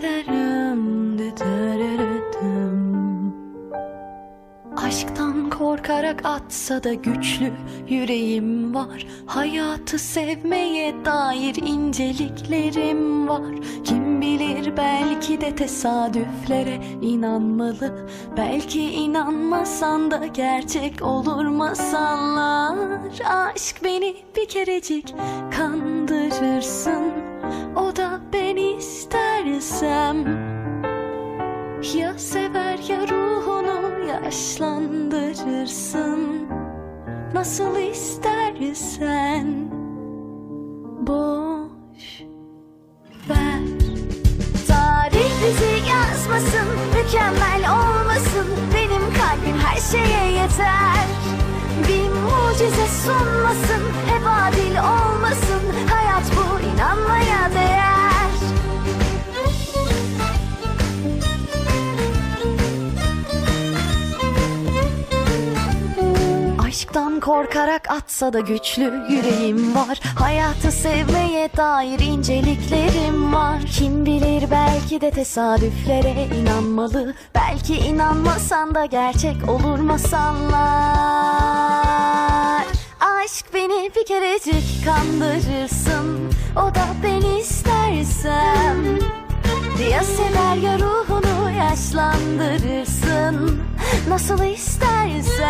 ederim de Aşktan korkarak atsa da güçlü yüreğim var. Hayatı sevmeye dair inceliklerim var. Kim bilir belki de tesadüflere inanmalı. Belki inanmasan da gerçek olur masallar. Aşk beni bir kerecik kandırırsın. Ya sever ya ruhunu yaşlandırırsın. Nasıl istersen. Boş ver. Tarih bizi yazmasın, mükemmel olmasın. Benim kalbim her şeye yeter. Bir mucize sunmasın, hep adil Korkarak atsa da güçlü yüreğim var. Hayatı sevmeye dair inceliklerim var. Kim bilir belki de tesadüflere inanmalı. Belki inanmasan da gerçek olur masallar. Aşk beni bir kerecik kandırırsın. O da ben istersem ya sever ya ruhunu yaşlandırırsın. Nasıl istersen